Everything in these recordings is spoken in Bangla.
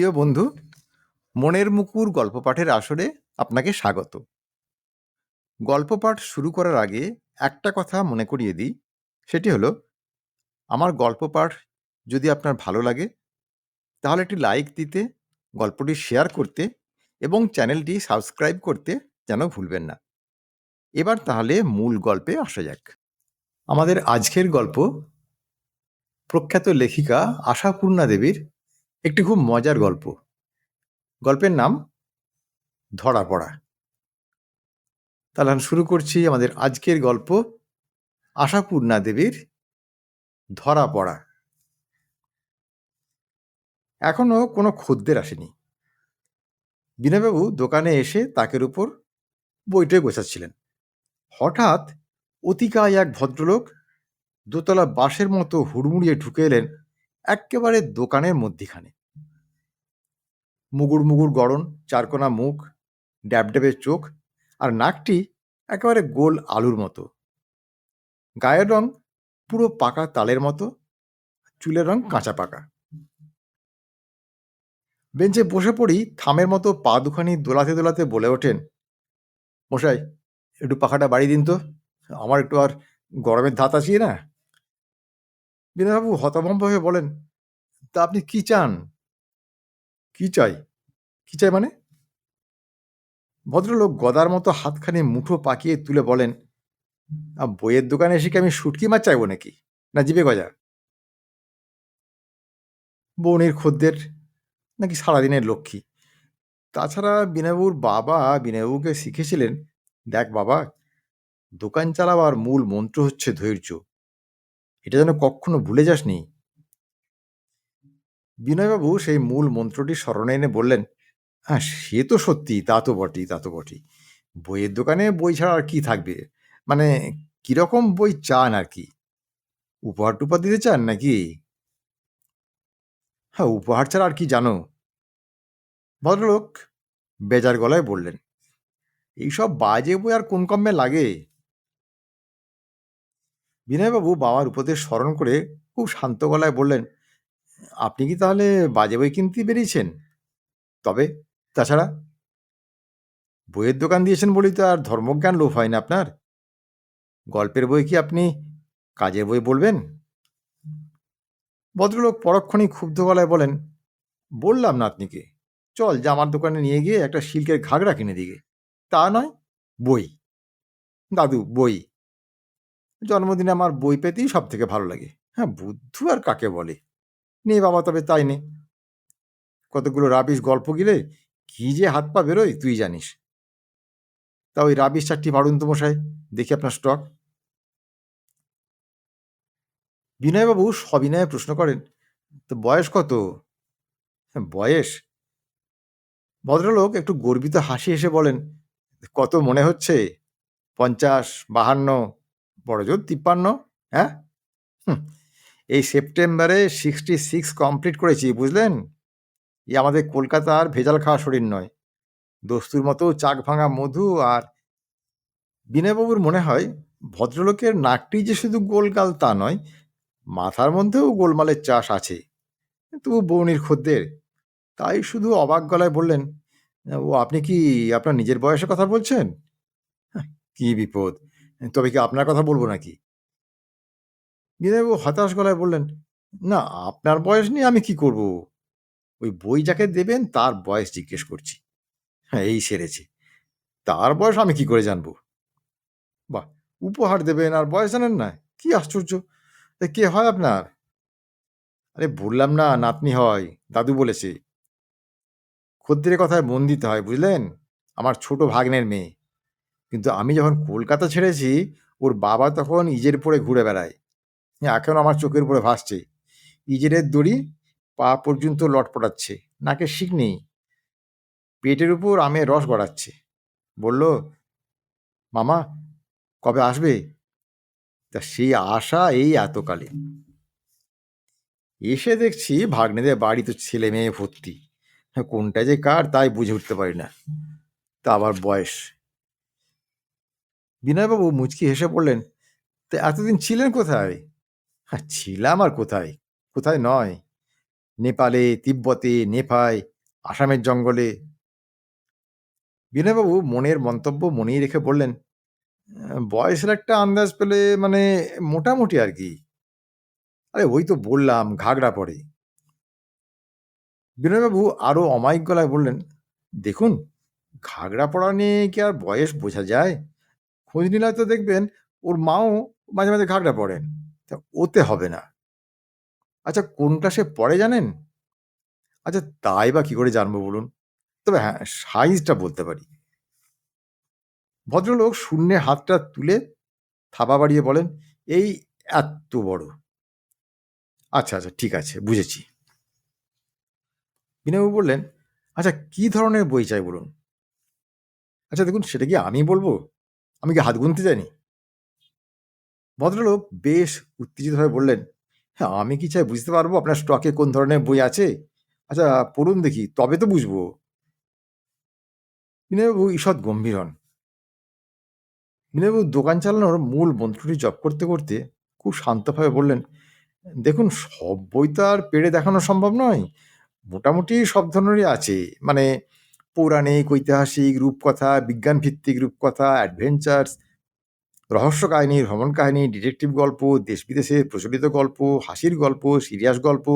প্রিয় বন্ধু, মনের মুকুর গল্প পাঠের আসরে আপনাকে স্বাগত। গল্প পাঠ শুরু করার আগে একটা কথা মনে করিয়ে দিই, সেটি হলো, আমার গল্প পাঠ যদি আপনার ভালো লাগে, তাহলে একটি লাইক দিতে, গল্পটি শেয়ার করতে এবং চ্যানেলটি সাবস্ক্রাইব করতে যেন ভুলবেন না। এবার তাহলে মূল গল্পে আসা যাক। আমাদের আজকের গল্প প্রখ্যাত লেখিকা আশাপূর্ণা দেবীর একটি খুব মজার গল্প। গল্পের নাম ধরা পড়া। তাহলে শুরু করছি আমাদের আজকের গল্প আশাপূর্ণা দেবীর ধরা পড়া। এখনও কোনো খদ্দের আসেনি। বিনয়বাবু দোকানে এসে তাকের উপর বইটে গোছাচ্ছিলেন। হঠাৎ অতিকায় এক ভদ্রলোক দোতলা বাঁশের মতো হুড়মুড়িয়ে ঢুকে এলেন, একেবারে দোকানের মধ্যিখানে। মুগুর মুগুর গড়ন, চারকোনা মুখ ড্যাবড্যাবের চোখ আর নাকটি একেবারে গোল আলুর মতো। গায়ের রং পুরো পাকা তালের মতো, চুলের রং কাঁচা পাকা। বেঞ্চে বসে পড়ি থামের মতো পা দুখানি দোলাতে দোলাতে বলে ওঠেন, মশাই, একটু পাখাটা বাড়ি দিন তো, আমার একটু আর গরমের ধাত আছে না? বিনয়বাবু হতভম্ব হয়ে বলেন, তা আপনি কি চান? কি চাই? কি চাই মানে? ভদ্রলোক গদার মতো হাতখানি মুঠো পাকিয়ে তুলে বলেন "আ, বইয়ের দোকানে এসে কি আমি শুটকি মাছ চাইব নাকি? না জিবে গজা? বৌনির খদ্দের নাকি সারাদিনের লক্ষ্মী। তাছাড়া বিনয়বাবুর বাবা বিনয়বাবুকে শিখেছিলেন দেখ বাবা দোকান চালাবার মূল মন্ত্র হচ্ছে ধৈর্য। এটা যেন কখনো ভুলে যাসনি। বিনয়বাবু সেই মূল মন্ত্রটি স্মরণে এনে বললেন হ্যাঁ সে তো সত্যি, তা তো বটেই, তা তো বটেই। বইয়ের দোকানে বই ছাড়া আর কি থাকবে? মানে কীরকম বই চান আর কি? উপহার টুপার দিতে চান নাকি? হ্যাঁ উপহার ছাড়া আর কি জানো? ভদ্রলোক বেজার গলায় বললেন, এইসব বাজে বই আর কোন কমে লাগে? বিনয়বাবু বাবার উপদেশ স্মরণ করে খুব শান্ত গলায় বললেন আপনি কি তাহলে বাজে বই কিনতে বেরিয়েছেন? তবে, তাছাড়া? বইয়ের দোকান দিয়েছেন বলেই তো আর ধর্মজ্ঞান লোভ হয় না আপনার। গল্পের বই কি আপনি কাজের বই বলবেন? ভদ্রলোক পরক্ষণেই ক্ষুব্ধ গলায় বলেন, বললাম না আপনিকে। চল জামার দোকানে নিয়ে গিয়ে একটা সিল্কের ঘাগরা কিনে দিকে তা নয়, বই। দাদু, বই। জন্মদিনে আমার বই পেতেই সব থেকে ভালো লাগে। হ্যাঁ বুদ্ধু আর কাকে বলে? নে বাবা তবে তাই নে কতগুলো রাবিশ গল্প গিলে কি যে হাত পা বেরোয় তুই জানিস। তা ওই রাবিশ চারটি ভাড়ুন তো মশাই দেখি আপনার স্টক বিনয়বাবু সবিনয়ে প্রশ্ন করেন তো বয়স কত? "হ্যাঁ, বয়স। ভদ্রলোক একটু গর্বিত হাসি এসে বলেন কত মনে হচ্ছে? পঞ্চাশ বাহান্ন বড় জোর তিপ্পান্ন হ্যাঁ? এই সেপ্টেম্বরে সিক্সটি সিক্স কমপ্লিট করেছি বুঝলেন? এই আমাদের কলকাতার ভেজাল খাওয়া শরীর নয়। দস্তুর মতো চাক ভাঙা মধু আর বিনয়বাবুর মনে হয় ভদ্রলোকের নাকটি যে শুধু গোলগাল তা নয় মাথার মধ্যেও গোলমালের চাষ আছে। তবু বৌনির খদ্দের তাই শুধু অবাক গলায় বললেন ও আপনি কি আপনার নিজের বয়সের কথা বলছেন? হাহ, কি বিপদ। তবে কি আপনার কথা বলব নাকি? বিনয়বাবু হতাশ গলায় বললেন, না, আপনার বয়স নিয়ে আমি কি করব? ওই বই যাকে দেবেন তার বয়স জিজ্ঞেস করছি। হ্যাঁ এই সেরেছে। তার বয়স আমি কি করে জানব? বাহ, উপহার দেবেন আর বয়স জানেন না, কি আশ্চর্য। কে হয় আপনার? আরে, বললাম না, নাতনি হয়, দাদু বলেছে। খদ্দের কথায় মন দিতে হয়, বুঝলেন? আমার ছোট ভাগ্নের মেয়ে। কিন্তু আমি যখন কলকাতা ছেড়েছি, ওর বাবা তখন ইজের পরে ঘুরে বেড়ায়। এখন আমার চোখের উপরে ভাসছে। ইজেরের দড়ি পা পর্যন্ত লটপটাচ্ছে নাকে শিক নেই। পেটের উপর আমের রস গড়াচ্ছে। বলল মামা কবে আসবে? তা সেই আশা এই এতকালে। এসে দেখছি ভাগ্নেদের বাড়ি তো ছেলে মেয়ে ভর্তি। হ্যাঁ, কোনটা যে কার তাই বুঝে উঠতে পারি না। তা আবার বয়স। বিনয়বাবু মুচকি হেসে বললেন তা এতদিন ছিলেন কোথায়? হ্যাঁ ছিলাম আর কোথায়? কোথায় নয়? নেপালে, তিব্বতে নেপায় আসামের জঙ্গলে। বিনয়বাবু মনের মন্তব্য মনেই রেখে বললেন বয়সের একটা আন্দাজ পেলে মানে মোটামুটি আর কি। আরে, ওই তো বললাম, ঘাগড়া পড়ে বিনয়বাবু আরও অমায়িক গলায় বললেন, দেখুন, ঘাগড়া পড়া নিয়ে কি আর বয়স বোঝা যায়? খোঁজ নিলে তো দেখবেন, ওর মাও মাঝে মাঝে ঘাগড়া পড়েন তা ওতে হবে না। আচ্ছা কোন ক্লাসে পড়ে জানেন? আচ্ছা তাই বা কি করে জানব বলুন? তবে হ্যাঁ সাইজটা বলতে পারি। ভদ্রলোক শূন্যে হাতটা তুলে থাবা বাড়িয়ে বলেন, এই এত বড়। আচ্ছা আচ্ছা ঠিক আছে, বুঝেছি। বিনয়বাবু বললেন আচ্ছা কি ধরনের বই চাই বলুন? আচ্ছা দেখুন, সেটা কি আমি বলব? আমি কি হাত গুনতে জানি ভদ্রলোক বেশ উত্তেজিত হয়ে বললেন হ্যাঁ আমি কি চাই বুঝতে পারব আপনার স্টকে কোন ধরনের বই আছে? আচ্ছা পড়ুন দেখি, তবে তো বুঝব। বিনয়বাবু ঈষৎ গম্ভীর হন। বিনয়বাবু দোকান চালানোর মূল মন্ত্রটি জপ করতে করতে খুব শান্তভাবে বললেন, দেখুন, সব বই তো আর পেড়ে দেখানো সম্ভব নয়। মোটামুটি সব ধরনেরই আছে। মানে পৌরাণিক, ঐতিহাসিক রূপকথা বিজ্ঞান ভিত্তিক রূপকথা অ্যাডভেঞ্চার্স রহস্য কাহিনী, ভ্রমণ কাহিনী ডিটেকটিভ গল্প দেশ বিদেশের প্রচলিত গল্প, হাসির গল্প সিরিয়াস গল্প,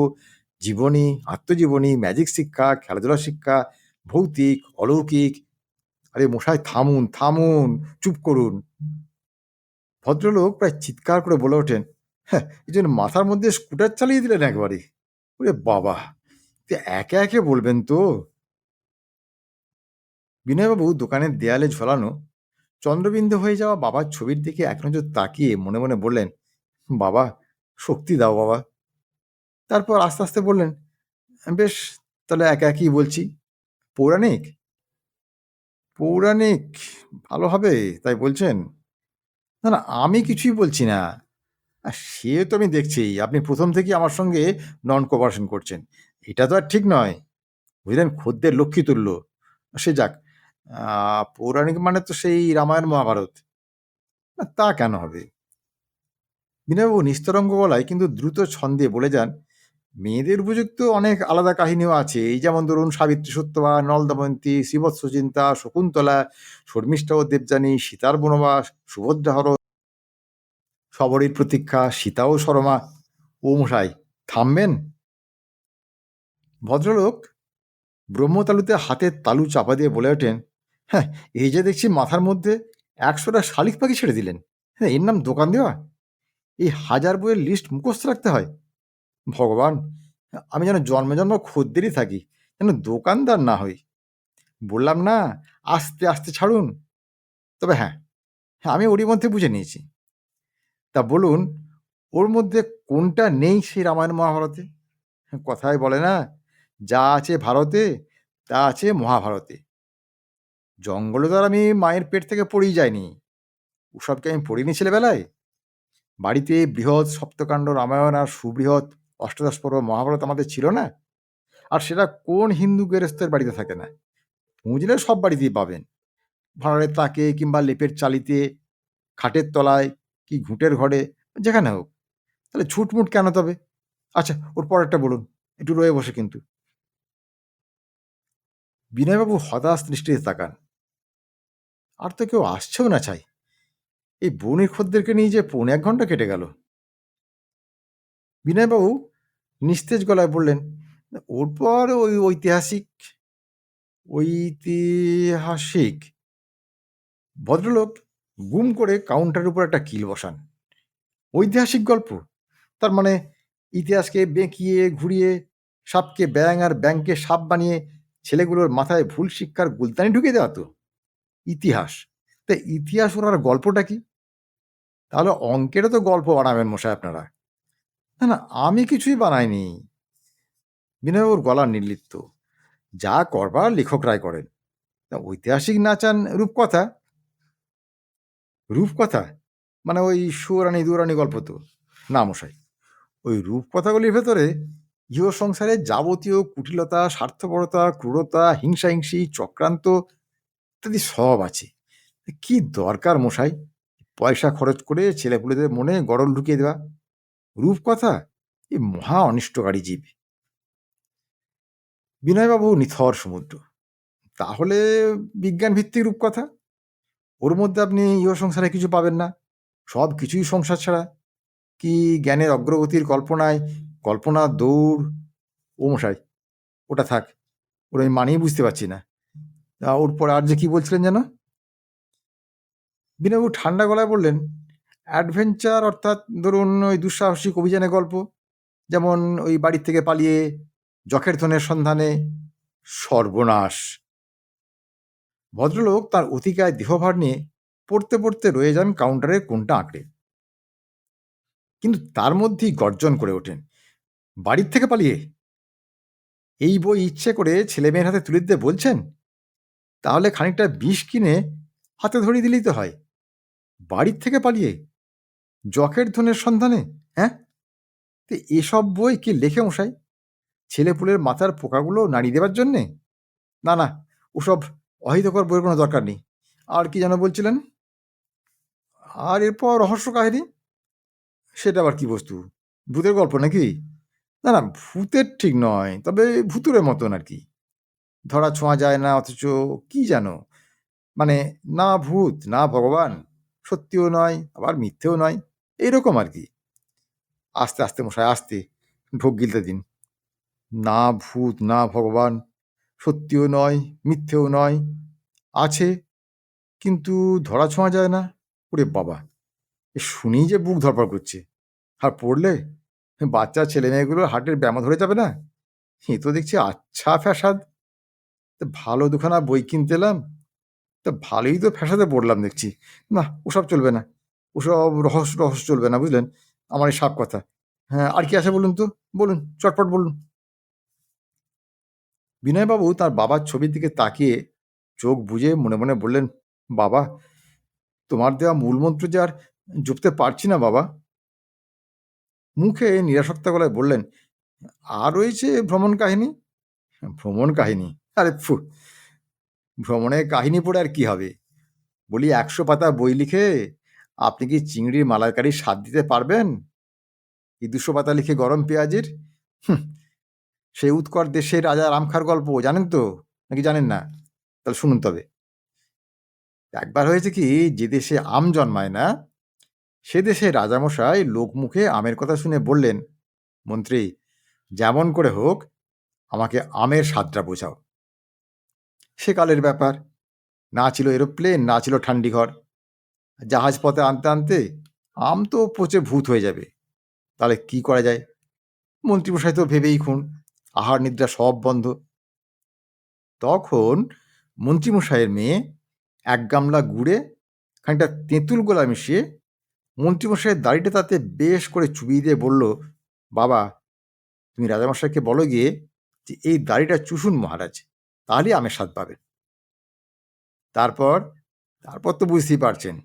জীবনী, আত্মজীবনী ম্যাজিক শিক্ষা খেলাধুলা শিক্ষা, ভৌতিক, অলৌকিক। আরে মশাই, থামুন থামুন, চুপ করুন। ভদ্রলোক প্রায় চিৎকার করে বলে ওঠেন হ্যাঁ এই জন্য মাথার মধ্যে স্কুটার চালিয়ে দিলেন একবারে ওরে বাবা একে একে বলবেন তো? বিনয়বাবু দোকানের দেয়ালে ঝোলানো চন্দ্রবিন্দু হয়ে যাওয়া বাবার ছবির দিকে এক নজর তাকিয়ে মনে মনে বললেন, বাবা, শক্তি দাও বাবা। তারপর আস্তে আস্তে বললেন, বেশ, তাহলে একা একই বলছি। পৌরাণিক? পৌরাণিক ভালো হবে, তাই বলছেন? না না, আমি কিছুই বলছি না। সে তো আমি দেখছি আপনি প্রথম থেকেই আমার সঙ্গে নন কোপারেশন করছেন। এটা তো আর ঠিক নয়। বুঝলেন, খদ্দের লক্ষ্মী তুল্য। সে যাক পৌরাণিক মানে তো সেই রামায়ণ, মহাভারত। তা কেন হবে? বিনয়বাবু নিস্তরঙ্গ গলায় কিন্তু দ্রুত ছন্দে বলে যান, মেয়েদের উপযুক্ত অনেক আলাদা কাহিনীও আছে। এই যেমন ধরুন, সাবিত্রী সত্যবা, নলদমন্তী শ্রীবৎস চিন্তা শকুন্তলা, শর্মিষ্ঠা ও দেবযানী, সীতার বনবাস সুভদ্রা সুভদ্রাহর সবরীর প্রতীক্ষা, সীতা ও শর্মা। ও মশাই, থামবেন? ভদ্রলোক ব্রহ্মতালুতে হাতের তালু চাপা দিয়ে বলে ওঠেন হ্যাঁ এই যে দেখছি মাথার মধ্যে একশোটা শালিক পাখি ছেড়ে দিলেন। হ্যাঁ এর নাম দোকান দেওয়া? এই হাজার বইয়ের লিস্ট মুখস্থ রাখতে হয়? ভগবান, আমি যেন জন্মে জন্ম খদ্দেরই থাকি, যেন দোকানদার না হই। বললাম, না, আস্তে আস্তে ছাড়ুন। তবে হ্যাঁ হ্যাঁ আমি ওরই মধ্যে বুঝে নিয়েছি। তা বলুন, ওর মধ্যে কোনটা নেই সেই রামায়ণ মহাভারতে? কথায় বলে না, যা আছে ভারতে, তা আছে মহাভারতে। জঙ্গলে তো আর আমি মায়ের পেট থেকে পড়েই যাইনি। ওসবকে আমি পড়িনি ছেলেবেলায়। বাড়িতে বৃহৎ সপ্তকাণ্ড রামায়ণ আর সুবৃহৎ অষ্টাদশ পর্ব মহাভারত আমাদের ছিল না? আর সেটা কোন হিন্দু গেরস্তের বাড়িতে থাকে না? খুঁজলে সব বাড়িতেই পাবেন। ভাড়ারের তাকে কিংবা লেপের চালিতে, খাটের তলায় কি ঘুঁটের ঘরে, যেখানে হোক। তাহলে ছুটমুট কেন তবে? আচ্ছা ওর পরেরটা বলুন। একটু রয়ে বসে কিন্তু। বিনয়বাবু হতাশ দৃষ্টিতে তাকান। আর তো কেউ আসছেও না চাই এই বনির খদ্দেরকে নিয়ে যে পৌনে এক ঘণ্টা কেটে গেল। বিনয়বাবু নিস্তেজ গলায় বললেন, ওর পর ওই ঐতিহাসিক ঐতিহাসিক ভদ্রলোক গুম করে কাউন্টারের উপর একটা কিল বসান। ঐতিহাসিক গল্প। তার মানে ইতিহাসকে বেঁকিয়ে, ঘুরিয়ে, সাপকে ব্যাং আর ব্যাংকে সাপ বানিয়ে ছেলেগুলোর মাথায় ভুল শিক্ষার গুলতানি ঢুকে দেওয়া তো। ইতিহাস। তা ইতিহাস ওনার গল্পটা কি? তাহলে অঙ্কেরও তো গল্প বানাবেন মশাই আপনারা। না না, আমি কিছুই বানাইনি। বিনয়বাবুর গলা নির্লিপ্ত। যা করবার লেখকরাই করেন। ঐতিহাসিক না চান রূপকথা? রূপকথা? মানে ওই সুরানি দুরানি গল্প তো। না মশাই, ওই রূপকথাগুলির ভেতরে ইহ সংসারের যাবতীয় কুটিলতা, স্বার্থপরতা, ক্রূরতা, হিংসাহিংসি, চক্রান্ত ইত্যাদি সব আছে। কি দরকার মশাই? পয়সা খরচ করে ছেলেপুলেদের মনে গরল ঢুকিয়ে দেওয়া? রূপকথা? এই মহা অনিষ্টকারী জীব। বিনয়বাবু নিথর সমুদ্র। তাহলে বিজ্ঞান ভিত্তিক রূপকথা? ওর মধ্যে আপনি ইহ সংসারে কিছু পাবেন না। সব কিছুই সংসার ছাড়া। কি জ্ঞানের অগ্রগতির কল্পনায় কল্পনা দৌড়? ও মশাই, ওটা থাক। ওর আমি মানিয়ে বুঝতে পারছি না। ওর পরে আর যে কি বলছিলেন যেন? বিনয়বাবু ঠান্ডা গলায় বললেন অ্যাডভেঞ্চার অর্থাৎ ধরুন ওই দুঃসাহসিক অভিযানের গল্প, যেমন ওই বাড়ির থেকে পালিয়ে যখের ধনের সন্ধানে সর্বনাশ। ভদ্রলোক তার অতিকায় দেহভার নিয়ে পড়তে পড়তে রয়ে যান কাউন্টারের কোনটা আঁকড়ে। কিন্তু তার মধ্যেই গর্জন করে ওঠেন, বাড়ির থেকে পালিয়ে? এই বই ইচ্ছে করে ছেলেমেয়ের হাতে তুলে দিতে বলছেন? তাহলে খানিকটা বিষ কিনে হাতে ধরিয়ে দিলেই তো হয়। বাড়ির থেকে পালিয়ে? জকের ধনের সন্ধানে? হ্যাঁ? তো এসব বই কি লেখে মশাই? ছেলেপুলের মাথার পোকাগুলো নাড়িয়ে দেবার জন্যে? না না, ওসব অহিতকর বইয়ের কোনো দরকার নেই। আর কি যেন বলছিলেন? আর এরপর রহস্য কাহিনী? সেটা আবার কি বস্তু? ভূতের গল্প নাকি? না না, ভূতের ঠিক নয়, তবে ভুতুরের মতন আর কি। ধরা ছোঁয়া যায় না, অথচ কি জানো? মানে না ভূত, না ভগবান, সত্যিও নয়, আবার মিথ্যেও নয় এইরকম আর কি। আস্তে আস্তে মশাই আস্তে ঢোক গিলতে দিন। না ভূত, না ভগবান, সত্যিও নয়, মিথ্যেও নয়, আছে, কিন্তু ধরা ছোঁয়া যায় না। ওরে বাবা, এ শুনেই যে বুক ধরপড় করছে। আর পড়লে? বাচ্চা ছেলে মেয়েগুলোর হার্টের ব্যায়াম ধরে যাবে না? এ তো দেখছি আচ্ছা ফ্যাসাদ। তা ভালো দুখানা বই কিনতে এলাম, তা ভালোই তো ফ্যাসাদে পড়লাম দেখছি। না, ওসব চলবে না। ওসব রহস্য রহস্য চলবে না, বুঝলেন? আমার এই সাপ কথা। হ্যাঁ আর কি আছে বলুন তো? বলুন, চটপট বলুন। বিনয়বাবু তার বাবার ছবির দিকে তাকিয়ে চোখ বুঝে মনে মনে বললেন, বাবা, তোমার দেওয়া মূলমন্ত্র যে আর জপতে পারছি না, বাবা। মুখে নিরাসক্তা গলায় বললেন, আর রয়েছে ভ্রমণ কাহিনী? ভ্রমণ কাহিনী। আরে ফু, ভ্রমণের কাহিনী পড়ে আর কি হবে? বলি একশো পাতা বই লিখে আপনি কি চিংড়ির মালাইকারির স্বাদ দিতে পারবেন? এই দুশো পাতা লিখে গরম পেঁয়াজের? সেই উৎকট দেশের রাজা রামখার গল্প, জানেন তো? নাকি জানেন না? তাহলে শুনুন তবে। একবার হয়েছে কি, যে দেশে আম জন্মায় না, সে দেশে রাজামশাই লোকমুখে আমের কথা শুনে বললেন, মন্ত্রী, যেমন করে হোক, আমাকে আমের স্বাদটা বোঝাও। সেকালের ব্যাপার। না ছিল এরোপ্লেন, না ছিল ঠান্ডিঘর। জাহাজ পথে আনতে আনতে আম তো পচে ভূত হয়ে যাবে। তাহলে কি করা যায়? মন্ত্রীমশাই তো ভেবেই খুন, আহার নিদ্রা সব বন্ধ। তখন মন্ত্রীমশাইয়ের মেয়ে এক গামলা গুড়ে খানিকটা তেঁতুল গোলা মিশিয়ে মন্ত্রীমশাইয়ের দাড়িটা তাতে বেশ করে চুবিয়ে দিয়ে বলল, বাবা, তুমি রাজামশাইকে বলো গিয়ে যে এই দাড়িটা চুষুন মহারাজ। তাহলেই আমের স্বাদ পাবেন তারপর তারপর তো বুঝতেই পারছেন।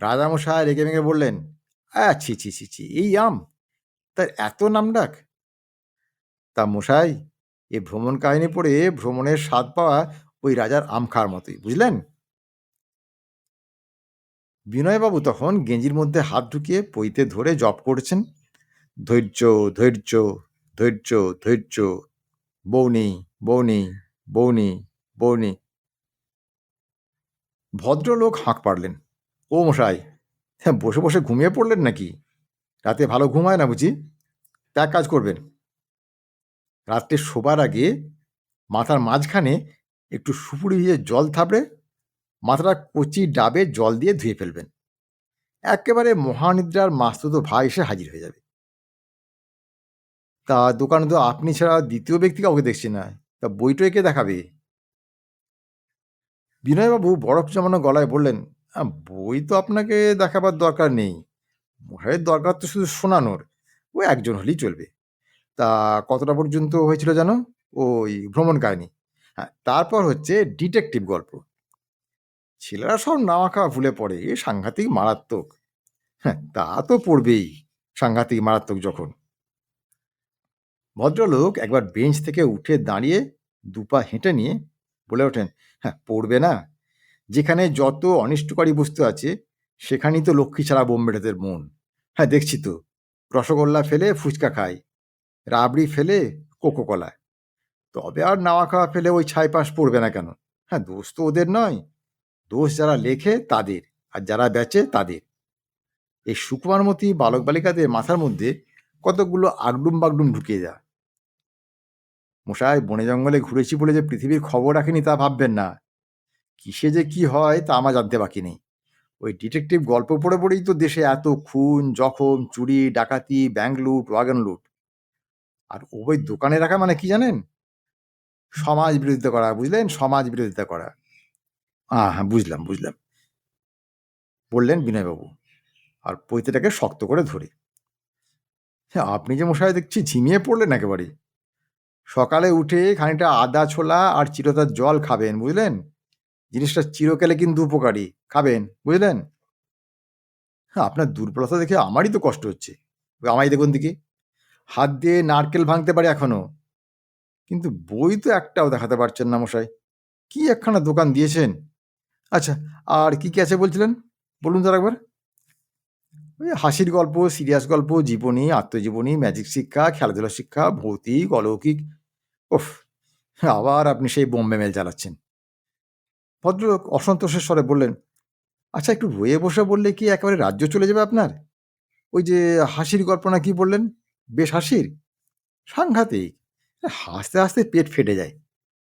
রাজামশাই রেগে মেগে বললেন, আ, ছি ছি ছি ছি, এই আম, তার এত নাম ডাক? তা মশাই, এ ভ্রমণ কাহিনী পড়ে ভ্রমণের স্বাদ পাওয়া ওই রাজার আম খাওয়ার মতোই, বুঝলেন? বিনয়বাবু তখন গেঞ্জির মধ্যে হাত ঢুকিয়ে পইতে ধরে জপ করছেন, ধৈর্য ধৈর্য ধৈর্য ধৈর্য বৌনি বৌনি বৌনি বৌনি। ভদ্রলোক হাঁক পারলেন ও মশাই হ্যাঁ বসে বসে ঘুমিয়ে পড়লেন নাকি? রাতে ভালো ঘুমায় না বুঝি? তা কাজ করবেন। রাত্রে শোবার আগে মাথার মাঝখানে একটু সুপুরি ভিজে জল থাপড়ে মাথাটা কচি ডাবে জল দিয়ে ধুয়ে ফেলবেন। একেবারে মহানিদ্রার মাস্তুতো ভাই এসে হাজির হয়ে যাবে। তা দোকানে তো আপনি ছাড়া দ্বিতীয় ব্যক্তি কাউকে দেখছি না। তা বইটই কে দেখাবে? বিনয়বাবু বরফ জমানো গলায় বললেন "আ, বই তো আপনাকে দেখাবার দরকার নেই। মশাইয়ের দরকার তো শুধু শোনানোর। ও একজন হলেই চলবে। তা কতটা পর্যন্ত হয়েছিল জানো? ওই ভ্রমণ কাহিনী। হ্যাঁ তারপর হচ্ছে ডিটেকটিভ গল্প। ছেলেরা সব নাওয়া খাওয়া ভুলে পড়ে এ সাংঘাতিক মারাত্মক। হ্যাঁ তা তো পড়বেই সাংঘাতিক মারাত্মক যখন। ভদ্রলোক একবার বেঞ্চ থেকে উঠে দাঁড়িয়ে দুপা হেঁটে নিয়ে বলে ওঠেন হ্যাঁ পড়বে না। যেখানে যত অনিষ্টকারী বস্তু আছে, সেখানেই তো লক্ষ্মী ছাড়া বোম্বেটাদের মন। হ্যাঁ দেখছি তো। রসগোল্লা ফেলে ফুচকা খায় রাবড়ি ফেলে কোকো কলা তবে আর নাওয়া খাওয়া ফেলে ওই ছাই পাশ পড়বে না কেন? হ্যাঁ দোষ তো ওদের নয়। দোষ যারা লেখে, তাদের। আর যারা বেচে, তাদের। এই সুকুমারমতি বালক বালিকাদের মাথার মধ্যে কতগুলো আগডুম বাগডুম ঢুকিয়ে দেয়। মশাই, বনে জঙ্গলে ঘুরেছি বলে যে পৃথিবীর খবর রাখেনি তা ভাববেন না। কিসে যে কি হয় তা আমার জানতে বাকি নেই। ওই ডিটেকটিভ গল্প পড়ে পড়েই তো দেশে এত খুন, জখম, চুরি, ডাকাতি ব্যাংক লুট ওয়াগন লুট আর ওই দোকানে রাখা মানে কি জানেন? সমাজ বিরোধিতা করা, বুঝলেন? সমাজ বিরোধিতা করা। হ্যাঁ হ্যাঁ বুঝলাম বুঝলাম। বললেন বিনয়বাবু, আর পৈতেটাকে শক্ত করে ধরে। হ্যাঁ আপনি যে মশাই দেখছি ঝিমিয়ে পড়লেন একেবারে সকালে উঠে খানিকটা আদা ছোলা আর চিরতার জল খাবেন, বুঝলেন? জিনিসটা চিরকালে কিন্তু উপকারী। খাবেন, বুঝলেন? হ্যাঁ আপনার দুর্বলতা দেখে আমারই তো কষ্ট হচ্ছে। আমায় দেখুন দিকে হাত দিয়ে নারকেল ভাঙতে পারে এখনও। কিন্তু বই তো একটাও দেখাতে পারছেন না মশাই। কি একখানা দোকান দিয়েছেন? আচ্ছা আর কি কি আছে বলছিলেন? বলুন তার একবার। ওই হাসির গল্প, সিরিয়াস গল্প, জীবনী, আত্মজীবনী, ম্যাজিক শিক্ষা খেলাধুলা শিক্ষা, ভৌতিক, অলৌকিক ওফ আবার আপনি সেই বোম্বে মেল চালাচ্ছেন ভদ্রলোক অসন্তোষের স্বরে বললেন আচ্ছা একটু রয়ে বসে বললে কি একেবারে রাজ্য চলে যাবে আপনার? ওই যে হাসির গল্প না কি বললেন? বেশ হাসির? সাংঘাতিক। হাসতে হাসতে পেট ফেটে যায়।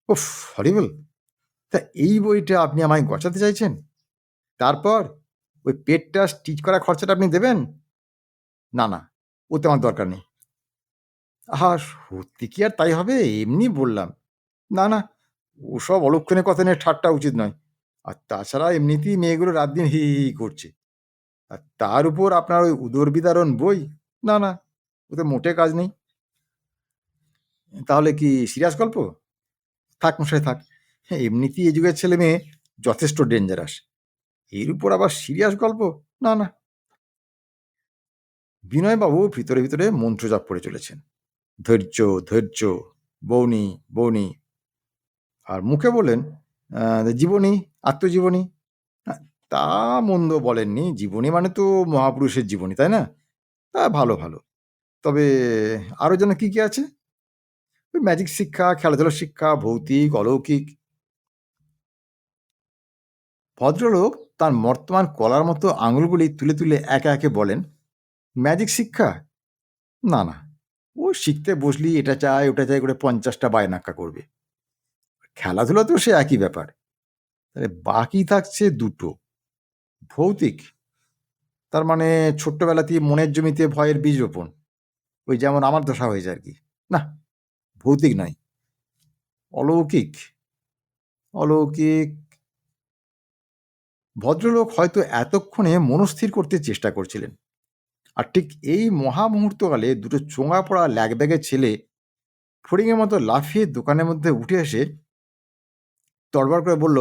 ওফ হরিবল তা এই বইটা আপনি আমায় গচাতে চাইছেন? তারপর ওই পেটটা স্টিচ করা খরচাটা আপনি দেবেন? না না, ওতে আমার দরকার নেই। আহা, সত্যি কি আর তাই হবে? এমনি বললাম। না না, ওসব অলক্ষণে কথা নিয়ে, ঠাট্টা উচিত নয়। আর তাছাড়া এমনিতেই মেয়েগুলো রাত দিন হি হি করছে। আর তার উপর আপনার ওই উদর বিদারণ বই? না না, ওতে মোটে কাজ নেই। তাহলে কি সিরিয়াস গল্প? থাক মশাই, থাক। এমনিতেই এই যুগের ছেলে মেয়ে যথেষ্ট ডেঞ্জারাস এর উপর আবার সিরিয়াস গল্প? না না। বিনয়বাবু ভিতরে ভিতরে মন্ত্রজাপ পড়ে চলেছেন। ধৈর্য ধৈর্য, বৌনি বৌনি। আর মুখে বলেন জীবনী, আত্মজীবনী? তা মন্দ বলেননি। জীবনী মানে তো মহাপুরুষের জীবনী, তাই না? তা ভালো ভালো। তবে আরও যেন কি কি আছে? ওই ম্যাজিক শিক্ষা, খেলাধুলার শিক্ষা, ভৌতিক, অলৌকিক। ভদ্রলোক তার বর্তমান কলার মতো আঙুলগুলি তুলে তুলে একে একে বলেন ম্যাজিক শিক্ষা? না না। ও শিখতে বসলি, এটা চাই, ওটা চাই করে পঞ্চাশটা বায়নাক্কা করবে। খেলাধুলা তো সে একই ব্যাপার। তাহলে বাকি থাকছে দুটো। ভৌতিক। তার মানে ছোট্টবেলাতেই মনের জমিতে ভয়ের বীজ রোপণ। ওই যেমন আমার দশা হয়েছে আর কি। না, ভৌতিক নয়। অলৌকিক। অলৌকিক। ভদ্রলোক হয়তো এতক্ষণে মনস্থির করতে চেষ্টা করছিলেন। আর ঠিক এই মহা মুহূর্তকালে দুটো চোঙা পড়া ল্যাগব্যাগের ছেলে ফড়িংয়ের মতো লাফিয়ে দোকানের মধ্যে উঠে এসে তড়বড় করে বলল,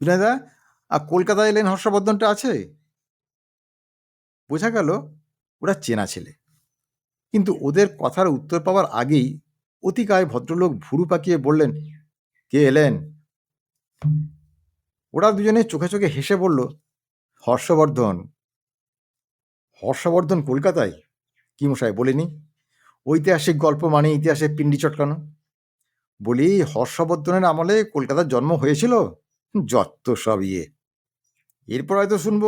বিনয়দা আর কলকাতায় এলেন হর্ষবর্ধনটা আছে? বোঝা গেল ওরা চেনা ছেলে। কিন্তু ওদের কথার উত্তর পাওয়ার আগেই অতিকায় ভদ্রলোক ভুরু পাকিয়ে বললেন, কে এলেন? ওরা দুজনে চোখে চোখে হেসে বলল, হর্ষবর্ধন। হর্ষবর্ধন কলকাতায়? কি মশাই, বলিনি? ঐতিহাসিক গল্প মানে ইতিহাসে পিন্ডি চটকানো। বলি, হর্ষবর্ধনের আমলে কলকাতার জন্ম হয়েছিল? যত সব ইয়ে। এরপর হয়তো শুনব,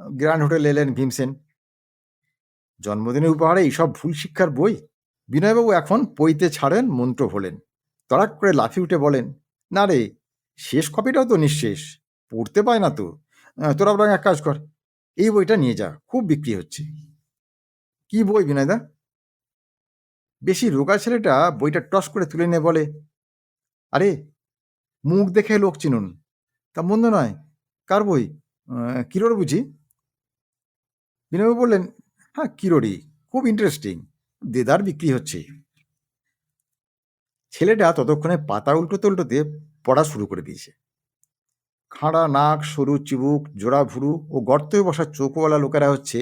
গ্র্যান্ড হোটেল এলেন ভীমসেন। জন্মদিনের উপহারে এইসব ভুল শিক্ষার বই? বিনয়বাবু এখন পইতে ছাড়েন, মন্ত্র ভোলেন। তড়াক করে লাফি উঠে বলেন, না রে, শেষ কপিটাও তো নিঃশেষ, পড়তে পায় না তো। তোরা এক কাজ কর এই বইটা নিয়ে যা, খুব বিক্রি হচ্ছে। কি বই, বিনয়দা? বেশি রোগা ছেলেটা বইটা টস করে তুলে নিয়ে বলে। আরে, মুখ দেখে লোক চিনুন। তা মন্দ নয়। কার বই? কিরোর বুঝি? বিনয়বাবু বললেন হ্যাঁ কিরোরই। খুব ইন্টারেস্টিং দেদার বিক্রি হচ্ছে। ছেলেটা ততক্ষণে পাতা উল্টোতে উল্টোতে পড়া শুরু করে দিয়েছে। খাঁড়া নাক, সরু চিবুক, জোড়া ভুরু ও গর্তে বসা চোখওয়ালা লোকেরা হচ্ছে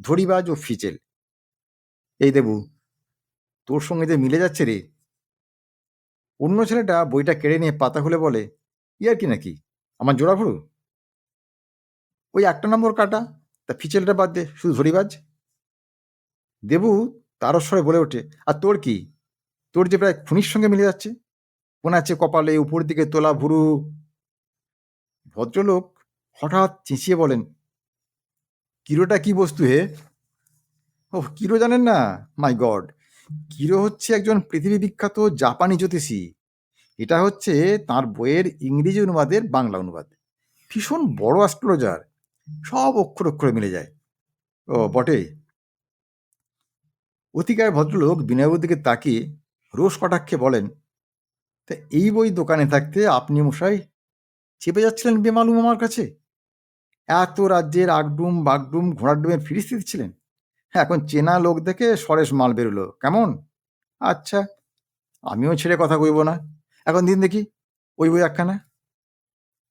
ধরিবাজ ও ফিচেল। এই দেবু, তোর সঙ্গে যে মিলে যাচ্ছে রে। অন্য ছেলেটা বইটা কেড়ে নিয়ে পাতা খুলে বলে ইয়ার কি নাকি? আমার জোড়া ভুরু? ওই একটা নম্বর কাটা, তা ফিচেলটা বাদ দে, শুধু ধরিবাজ দেবু তারস্বরে বলে ওঠে, আর তোর কি? তোর যে প্রায় খুনির সঙ্গে মিলে যাচ্ছে? কোন আছে কপালে উপর দিকে তোলা ভুরু ভদ্রলোক হঠাৎ চেঁচিয়ে বলেন কিরোটা কি বস্তু হে? ও কিরো জানেন না, মাই গড। কিরো হচ্ছে একজন পৃথিবী বিখ্যাত জাপানি জ্যোতিষী। এটা হচ্ছে তার বইয়ের ইংরেজি অনুবাদের বাংলা অনুবাদ। ভীষণ বড় অ্যাস্ট্রোলজার। সব অক্ষর অক্ষরে মিলে যায়। ও, বটে? অতিকায় ভদ্রলোক বিনয়বাবুর দিকে তাকিয়ে রোষ কটাক্ষে বলেন, তা এই বই দোকানে থাকতে আপনি মশাই চেপে যাচ্ছিলেন বেমালুম আমার কাছে? এত রাজ্যের আগডুম, বাগডুম ঘোড়ার ডুমের ফিরিস্তি দিচ্ছিলেন? হ্যাঁ এখন চেনা লোক দেখে সরেশ মাল বেরোলো। কেমন? আচ্ছা আমিও ছেড়ে কথা কইব না। এখন দিন দেখি, ওই বই একখানা?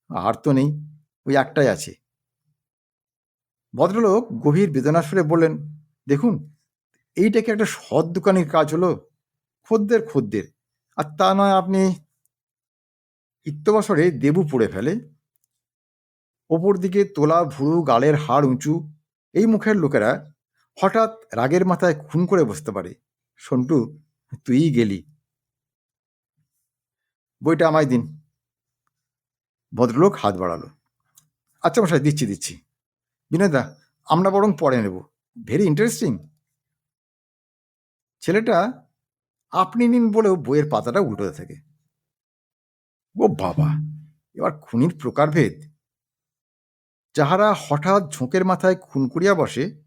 আর তো নেই, ওই একটাই আছে। ভদ্রলোক গভীর বেদনা সুরে বললেন, দেখুন, এইটা কি একটা সৎ দোকানের কাজ হলো? খদ্দের খদ্দের। আর তা নয় আপনি ইত্যবসরে দেবু পড়ে ফেলে। ওপর দিকে তোলা ভুরু গালের হাড় উঁচু। এই মুখের লোকেরা হঠাৎ রাগের মাথায় খুন করে বসতে পারে। সন্টু, তুই গেলি। বইটা আমায় দিন। ভদ্রলোক হাত বাড়ালো। আচ্ছা মশাই, দিচ্ছি দিচ্ছি। বিনয়দা আমরা বরং পরে নেব। Very interesting. ছেলেটা, আপনি নিন বলেও বইয়ের পাতাটা উল্টোতে থাকে। ও বাবা, এবার খুনির প্রকারভেদ। যাহারা হঠাৎ ঝোঁকের মাথায় খুন করিয়া বসে,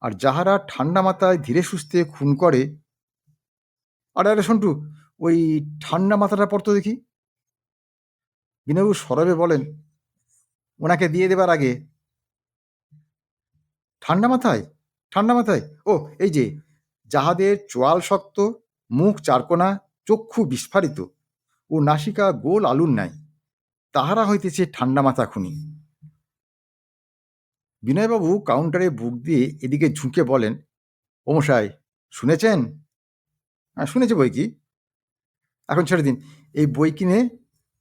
আর যাহারা ঠান্ডা মাথায় ধীরে সুস্থে খুন করে। আরে আরে, সন্টু, ওই ঠান্ডা মাথাটা পড়তো দেখি। বিনয়বাবু সরবে বলেন, ওনাকে দিয়ে দেবার আগে। ঠান্ডা মাথায়? ঠান্ডা মাথায়? ও, এই যে, যাহাদের চোয়াল শক্ত, মুখ চারকোনা, চক্ষু বিস্ফারিত ও নাসিকা গোল আলুর নাই তাহারা হইতেছে ঠান্ডা মাথা খুনি। বিনয়বাবু কাউন্টারে বুক দিয়ে এদিকে ঝুঁকে বলেন ওমশাই শুনেছেন? হ্যাঁ শুনেছি বই কি। এখন ছেড়ে দিন, এই বই কিনে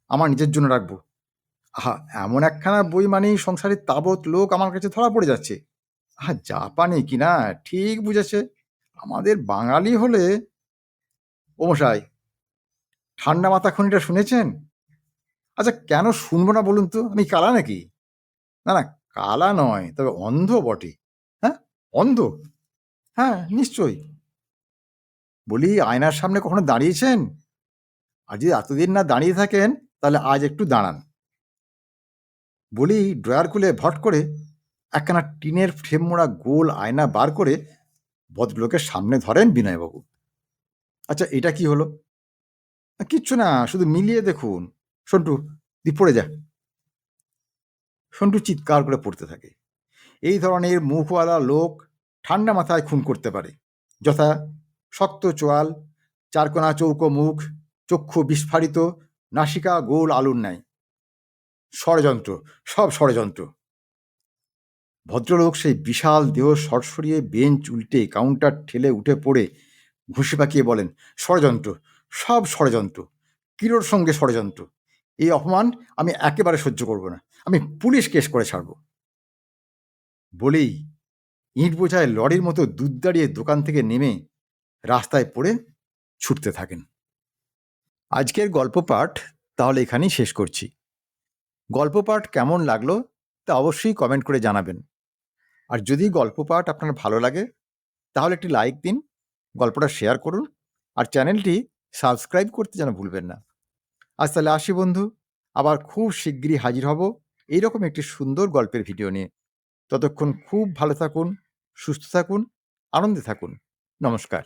আমার নিজের জন্য রাখব। আহা, এমন একখানা বই মানেই সংসারের তাবৎ লোক আমার কাছে ধরা পড়ে যাচ্ছে। আহা, জাপানি কিনা, ঠিক বুঝেছে। আমাদের বাঙালি হলে ওমশাই ঠান্ডা মাথা খনিটা শুনেছেন? আচ্ছা কেন শুনব না বলুন তো? আমি কালা নাকি? না না, কালা নয়, তবে অন্ধ বটে। হ্যাঁ অন্ধ? হ্যাঁ নিশ্চয়ই। বলি, আয়নার সামনে কখনো দাঁড়িয়েছেন? আর যদি এতদিন না দাঁড়িয়ে থাকেন, তাহলে আজ একটু দাঁড়ান। বলি, ড্রয়ার খুলে ভট করে একখানা টিনের ফ্রেম মোড়া গোল আয়না বার করে ভদ্রলোকের সামনে ধরেন বিনয়বাবু। আচ্ছা এটা কি হলো? কিচ্ছু না, শুধু মিলিয়ে দেখুন। সন্টু দি পড়ে যা। সন্টু চিৎকার করে পড়তে থাকে। এই ধরনের মুখওয়ালা লোক ঠান্ডা মাথায় খুন করতে পারে। যথা শক্ত চোয়াল, চারকোনা চৌকো মুখ, চক্ষু বিস্ফারিত, নাসিকা গোল আলুর নাই ষড়যন্ত্র, সব ষড়যন্ত্র। ভদ্রলোক সেই বিশাল দেহ সরসরিয়ে বেঞ্চ উল্টে কাউন্টার ঠেলে উঠে পড়ে ঘুষি পাকিয়ে বলেন, ষড়যন্ত্র সব ষড়যন্ত্র, কিরোর সঙ্গে ষড়যন্ত্র। এই অপমান আমি একেবারে সহ্য করব না। আমি পুলিশ কেস করে ছাড়ব। বলেই ইট বোঝায় লরির মতো দুধ দাঁড়িয়ে দোকান থেকে নেমে রাস্তায় পড়ে ছুটতে থাকেন। আজকের গল্প পাঠ তাহলে এখানেই শেষ করছি। গল্প পাঠ কেমন লাগল তা অবশ্যই কমেন্ট করে জানাবেন। আর যদি গল্প পাঠ আপনার ভালো লাগে, তাহলে একটি লাইক দিন, গল্পটা শেয়ার করুন, আর চ্যানেলটি সাবস্ক্রাইব করতে যেন ভুলবেন না। আজ তাহলে আসি বন্ধু, আবার খুব শিগগিরই হাজির হব এইরকম একটি সুন্দর গল্পের ভিডিও নিয়ে। ততক্ষণ খুব ভালো থাকুন, সুস্থ থাকুন, আনন্দে থাকুন। নমস্কার।